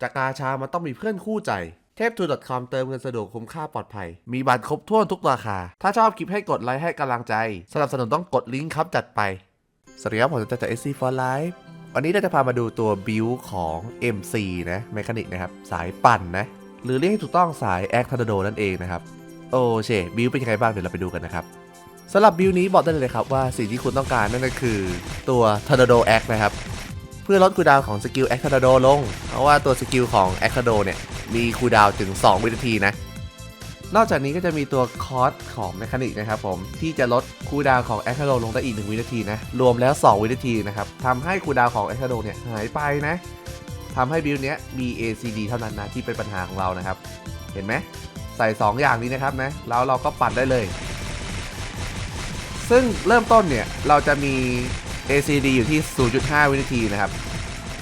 จากกาชามันต้องมีเพื่อนคู่ใจเทพทู .com เติมเงินสะดวกคุ้มค่าปลอดภัย มีบัตรครบถ้วนทุกราคา ถ้าชอบคลิปให้กดไลค์ให้กำลังใจ สนับสนุนต้องกดลิงก์ครับจัดไป สวัสดีครับผมจะจาก SC for Life วันนี้เราจะพามาดูตัวบิวของ MC นะเมคานิกนะครับ สายปั่นนะ หรือเรียกให้ถูกต้องสายแอคทาร์โดนั่นเองนะครับ โอเชบิวเป็นยังไงบ้างเดี๋ยวเราไปดูกันนะครับสำหรับบิวนี้บอกได้เลยครับว่าสิ่งที่คุณต้องการนั่นก็คือตัว t o r n a d o Act นะครับ เพื่อลดคูดาวของสกิล a c t o r n a d o ลง เพราะว่าตัวสกิลของ a c t o r n a d o เนี่ยมีคูดาวถึง 2 วินาทีนะ นอกจากนี้ก็จะมีตัวคอร์สของแมคานิกนะครับผม ที่จะลดคูดาวของ a c t o r n a d o ลงได้อีก 1 วินาทีนะ รวมแล้ว 2 วินาทีนะครับทำให้คูดาวของ a c t o r n a d o เนี่ยหายไปนะทำให้บิลเนี้ยมี ACD เท่านั้นนะที่เป็นปัญหาของเรานะครับ เห็นไหมใส่ 2 อย่างนี้นะครับนะแล้วเราก็ปั่นได้เลย ซึ่งเริ่มต้นเนี่ยเราจะมี ACD อยู่ที่ 0.5 วินาทีนะครับ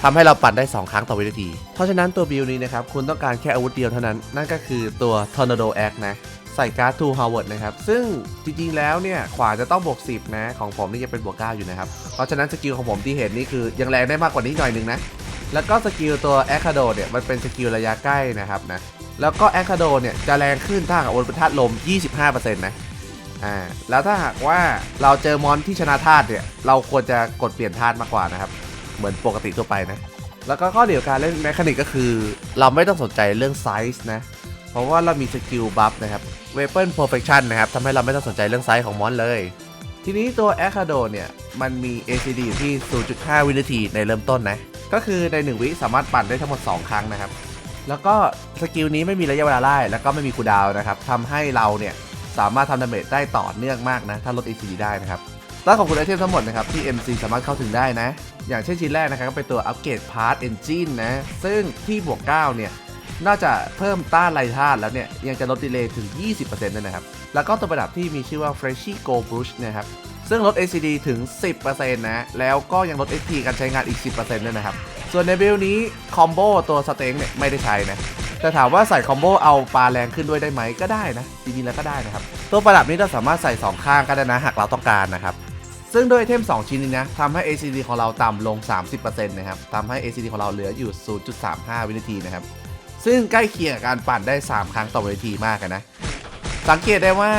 ทำให้เราปั่นได้ 2 ครั้งต่อวินาที เพราะฉะนั้นตัวบิลนี้นะครับ คุณต้องการแค่อาวุธเดียวเท่านั้น นั่นก็คือตัว Tornado Axe นะ ใส่การ์ด2 Howard นะครับ ซึ่งจริงๆ แล้วเนี่ย ขวาจะต้องบวก 10 นะ ของผมนี่จะเป็นบวก 9 อยู่นะครับ เพราะฉะนั้นสกิลของผมที่เห็นนี่คือยังแรงได้มากกว่านี้หน่อยนึงนะ แล้วก็สกิลตัวแอคคาโดเนี่ยมันเป็นสกิลระยะใกล้นะครับนะ แล้วก็แอคคาโดเนี่ยจะแรงขึ้นถ้าหากโอนป็นธาตุลม 25%นะ อ่าแล้วถ้าหากว่าเราเจอมอนที่ชนะธาตุเนี่ย เราควรจะกดเปลี่ยนธาตุมากกว่านะครับ เหมือนปกติทั่วไปนะ แล้วก็ข้อเดียวการเล่นแมคานิกก็คือ เราไม่ต้องสนใจเรื่องไซส์นะ เพราะว่าเรามีสกิลบัฟนะครับ Weapon Perfection นนะครับทำให้เราไม่ต้องสนใจเรื่องไซส์ของมอนเลย ทีนี้ตัว a c a d o เนี่ย มันมี ACD ที่ 0.5 วินาทีในเริ่มต้นนะ ก็คือใน 1 วิสามารถปั่นได้ทั้งหมด 2 ครั้งนะครับ แล้วก็สกิลนี้ไม่มีระยะเวลาไล่แล้วก็ไม่มีคูดาวนะครับทำให้เราเนี่ย สามารถทำดาเมจได้ต่อเนื่องมากนะ ถ้าลด ACD ได้นะครับและขอบคุณไอเทมทั้งหมดนะครับที่ MC สามารถเข้าถึงได้นะ อย่างเช่นชิ้นแรกนะครับก็เป็นตัวอัปเกรดพาร์ e เอนจินนะ ซึ่งที่บวก 9 เนี่ยน่าจะเพิ่มต้านไรธาตุแล้วเนี่ย ยังจะลดดีเลย์ถึง 20%ด้วยนะครับ แล้วก็ตัวประดับที่มีชื่อว่า Freshy Go Brush นะครับ ซึ่งลด ACD ถึง 10%นะ แล้วก็ยังลด HP การใช้งานอีก 10%ด้วยนะครับ ส่วนในบิลนี้คอมโบตัวสเต็งเนี่ยไม่ได้ใช้นะ แต่ถามว่าใส่คอมโบเอาปลาแรงขึ้นด้วยได้ไหมก็ได้นะจริงๆแล้วก็ได้นะครับ ตัวประดับนี้เราสามารถใส่ 2 ข้างก็ได้นะหากเราต้องการนะครับซึ่งด้วยไอเทม 2 ชิ้นนี้นะทำให้ ACD ของเราต่ำลง 30%นะครับทำให้ ACD ของเราเหลืออยู่ 0.35 วินาทีนะครับ ซึ่งใกล้เคียงกับการปั่นได้ 3 ครั้งต่อวินาทีมากนะ สังเกตได้ว่า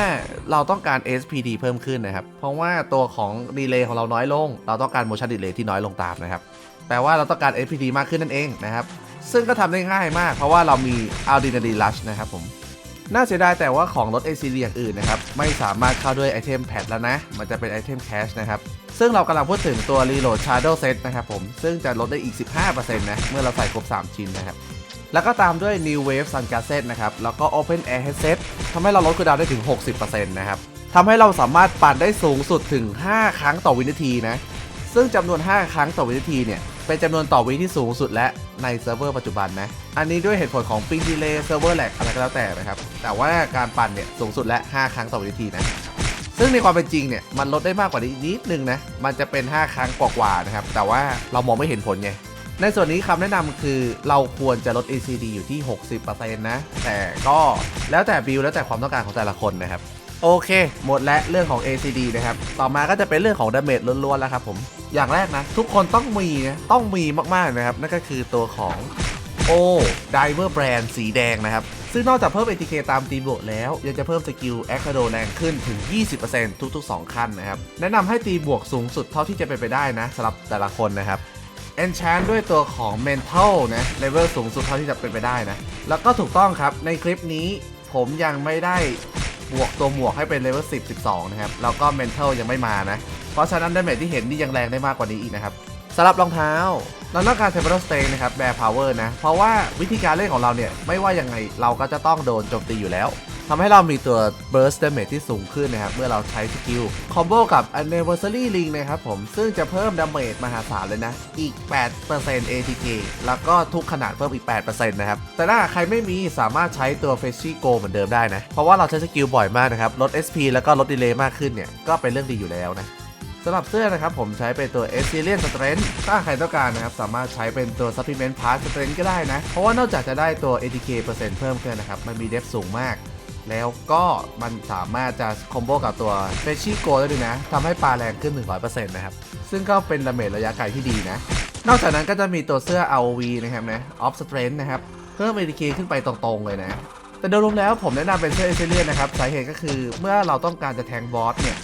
เราต้องการ SPD เพิ่มขึ้นนะครับ เพราะว่าตัวของดีเลย์ของเราน้อยลง เราต้องการ motion delay ที่น้อยลงตามนะครับ แปลว่าเราต้องการ SPD มากขึ้นนั่นเองนะครับ ซึ่งก็ทำได้ง่ายมากเพราะว่าเรามี Aldinary Rush นะครับผมน่าเสียดายแต่ว่าของลด ACD อย่างอื่นนะครับ ไม่สามารถเข้าด้วยไอเทมแพดแล้วนะ มันจะเป็นไอเทมแคชนะครับ ซึ่งเรากำลังพูดถึงตัว Reload Shadow Set นะครับผม ซึ่งจะลดได้อีก 15%นะ เมื่อเราใส่ครบ 3 ชิ้นนะครับ แล้วก็ตามด้วย New Wave Sun Gazette นะครับ แล้วก็ Open Air Headset ทำให้เราลดคูลดาวได้ถึง 60%นะครับทำให้เราสามารถปั่นได้สูงสุดถึง 5 ครั้งต่อวินาทีนะ ซึ่งจำนวน 5 ครั้งต่อวินาทีเนี่ย เป็นจำนวนต่อวิที่สูงสุดและในเซิร์ฟเวอร์ปัจจุบันนะ อันนี้ด้วยเหตุผลของปิงดีเลย์เซิร์ฟเวอร์แลกอะไรก็แล้วแต่นะครับ แต่ว่าการปั่นเนี่ยสูงสุดและ 5 ครั้งต่อวินาทีนะ ซึ่งในความเป็นจริงเนี่ยมันลดได้มากกว่านี้นิดนึงนะ มันจะเป็น 5 ครั้งกว่าๆนะครับ แต่ว่าเรามองไม่เห็นผลไง ในส่วนนี้คำแนะนำคือเราควรจะลด ACD อยู่ที่ 60%นะ แต่ก็แล้วแต่บิลแล้วแต่ความต้องการของแต่ละคนนะครับ โอเค หมดและเรื่องของ ACD นะครับ ต่อมาก็จะเป็นเรื่องของดาเมจล้วนๆแล้วครับผม อย่างแรกนะ ทุกคนต้องมีนะต้องมีมากๆนะครับ นั่นก็คือตัวของโอ Diver Brand สีแดงนะครับ ซึ่งนอกจากเพิ่ม ATK ตามตีบวกแล้ว ยังจะเพิ่มสกิล a c a d o แรงขึ้นถึง 20%ทุกๆ 2 ขั้นนะครับ แนะนำให้ตีบวกสูงสุดเท่าที่จะเป็นไปได้นะสำหรับแต่ละคนนะครับ Enchant ด้วยตัวของ Mental นะเลเวลสูงสุดเท่าที่จะเป็นไปได้นะ แล้วก็ถูกต้องครับในคลิปนี้ผมยังไม่ได้ บวกตัวหมวกให้เป็นเลเวล10 12 นะครับ แล้วก็เมนเทลยังไม่มานะ เพราะฉะนั้นดาเมจที่เห็นนี่ยังแรงได้มากกว่านี้อีกนะครับสำหรับรองเท้าเราต้องการ Temporal Stay นะครับแบร์พาวเวอร์นะ เพราะว่าวิธีการเล่นของเราเนี่ย ไม่ว่ายังไงเราก็จะต้องโดนโจมตีอยู่แล้ว ทำให้เรามีตัว burst damage ที่สูงขึ้นนะครับ เมื่อเราใช้สกิล คอมโบกับ anniversary ring นะครับผม ซึ่งจะเพิ่มดาเมจมหาศาลเลยนะ อีก 8% ATK แล้วก็ทุกขนาดเพิ่มอีก 8%นะครับ แต่ถ้าใครไม่มีสามารถใช้ตัว f e s h y Go เหมือนเดิมได้นะ เพราะว่าเราใช้สกิลบ่อยมากนะครับ ลด SP แล้วก็ลดดีเลย์มากขึ้นเนี่ย ก็เป็นเรื่องดีอยู่แล้วนะสำหรับเสื้อนะครับผมใช้เป็นตัว a s i l i a n Strength ถ้าใครต้องการนะครับ สามารถใช้เป็นตัว Supplement Part Strength ก็ได้นะ เพราะว่านอกจากจะได้ตัว ATK เปอร์เซ็นต์เพิ่มขึ้นนะครับ มันมีเดฟสูงมาก แล้วก็มันสามารถจะคอมโบกับตัว f e s h y Go ได้ด้วยนะทำให้ปลาแรงขึ้น 100%นะครับ ซึ่งก็เป็นดาเมจระยะไกลที่ดีนะ นอกจากนั้นก็จะมีตัวเสื้อ ROV นะครับนะ Off Strength นะครับ เพิ่ม ADK ขึ้นไปตรงๆเลยนะ แต่โดยรวมแล้วผมแนะนำเป็นเสื้อเอเซเลียนนะครับ สาเหตุก็คือเมื่อเราต้องการจะแทงบอสเนี่ย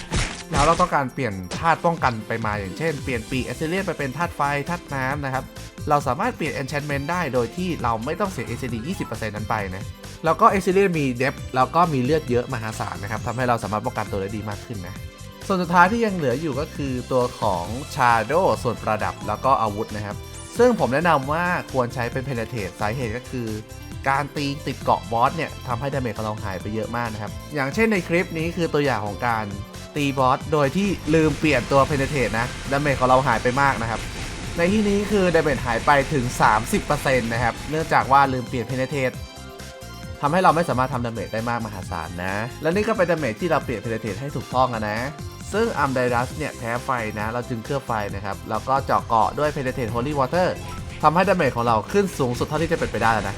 แล้วเราต้องการเปลี่ยนธาตุป้องกันไปมาอย่างเช่น เปลี่ยนปีเอเซเลียนไปเป็นธาตุไฟธาตุน้ำนะครับ เราสามารถเปลี่ยน enchantment ได้โดยที่เราไม่ต้องเสีย ACD 20%นั้นไปนะ แล้วก็เอเซเลียมีเดฟแล้วก็มีเลือดเยอะมหาศาลนะครับทำให้เราสามารถป้องกันตัวได้ดีมากขึ้นนะส่วนสุดท้ายที่ยังเหลืออยู่ก็คือตัวของชาโดส่วนประดับแล้วก็อาวุธนะครับ ซึ่งผมแนะนำว่าควรใช้เป็นเพนเท e สาเหตุก็คือ การตีติดเกาะบอสเนี่ยทำให้ดาเมจของเราหายไปเยอะมากนะครับ อย่างเช่นในคลิปนี้คือตัวอย่างของการตีบอสโดยที่ลืมเปลี่ยนตัวเพนเท e นะดาเมจของเราหายไปมากนะครับ ในที่นี้คือดาเมจหายไปถึง 30%นะครับเนื่องจากว่าลืมเปลี่ยนเพนเท e ทำให้เราไม่สามารถทำดาเมจได้มากมหาศาลนะ และนี่ก็เป็นดาเมจที่เราเปลี่ยนเพนเทสให้ถูกต้องนะซึ่งอัมไดรัสเนี่ยแพ้ไฟนะ เราจึงเคลือบไฟนะครับ แล้วก็เจาะเกาะด้วยเพนเทตโฮลี่วอเตอร์ทำให้ดาเมจของเราขึ้นสูงสุดเท่าที่จะเป็นไปได้แล้วนะ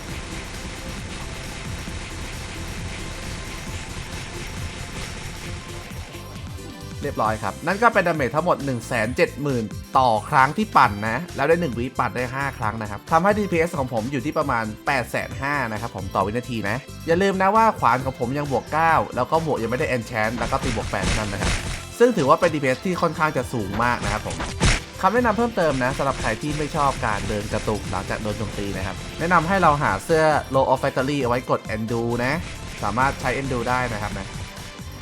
เรียบร้อยครับ นั่นก็เป็นดาเมจทั้งหมด 1 7 0 0 0 0 ต่อครั้งที่ปั่นนะ แล้วได้ 1วิปั่นได้ 5 ครั้งนะครับทำให้ DPS ของผมอยู่ที่ประมาณ 8 5 0 0นะครับผมต่อวินาทีนะ อย่าลืมนะว่าขวานของผมยังบวก 9 แล้วก็บวกยังไม่ได้ enchant แล้วก็ตีบวก8นั้นนะครับ ซึ่งถือว่าเป็น DPS ที่ค่อนข้างจะสูงมากนะครับผมคำแนะนำเพิ่มเติมนะสำหรับใครที่ไม่ชอบการเดินกระตุกหลังจากโดนโจมตีนะครับ แนะนำให้เราหาเสื้อ Low of Factory เอาไว้กด Endo นะ สามารถใช้ Endo ได้นะครับนะ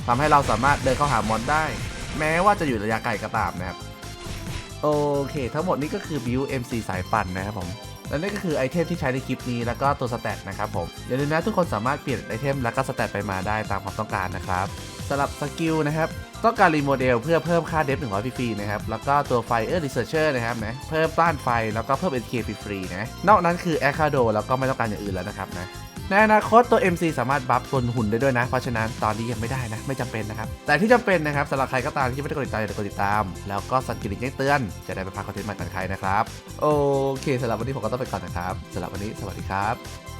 ทำให้เราสามารถเดินเข้าหามอนได้ แม้ว่าจะอยู่ระยะไกลก็ตามนะครับ โอเค ทั้งหมดนี้ก็คือ Build MC สายปั่นนะครับผมและนี่ก็คือไอเทมที่ใช้ในคลิปนี้แล้วก็ตัวสแตทนะครับผมอย่าลืมนะทุกคนสามารถเปลี่ยนไอเทมแล้วก็สแตทไปมาได้ตามความต้องการนะครับสำหรับสกิลนะครับต้องการรีโมเดลเพื่อเพิ่มค่าเดฟ100ฟรีนะครับ แล้วก็ตัว Fire Researcher นะครับนะเพิ่มต้านไฟแล้วก็เพิ่ม NK ฟรีๆนะ นอกนั้นคือ a c a d o แล้วก็ไม่ต้องการอย่างอื่นแล้วนะครับนะ ในอนาคตตัว MC สามารถบัฟตัวหุ่นได้ด้วยนะ เพราะฉะนั้นตอนนี้ยังไม่ได้นะ ไม่จำเป็นนะครับ แต่ที่จำเป็นนะครับสำหรับใครก็ตามที่ไม่ได้กดติดตามอย่าลืมกดติดตาม แล้วก็สั่นกระดิ่งแจ้งเตือน จะได้ไม่พลาดคอนเทนต์ใหม่ของใครนะครับ โอเคสำหรับวันนี้ผมก็ต้องไปก่อนนะครับสำหรับวันนี้สวัสดีครับ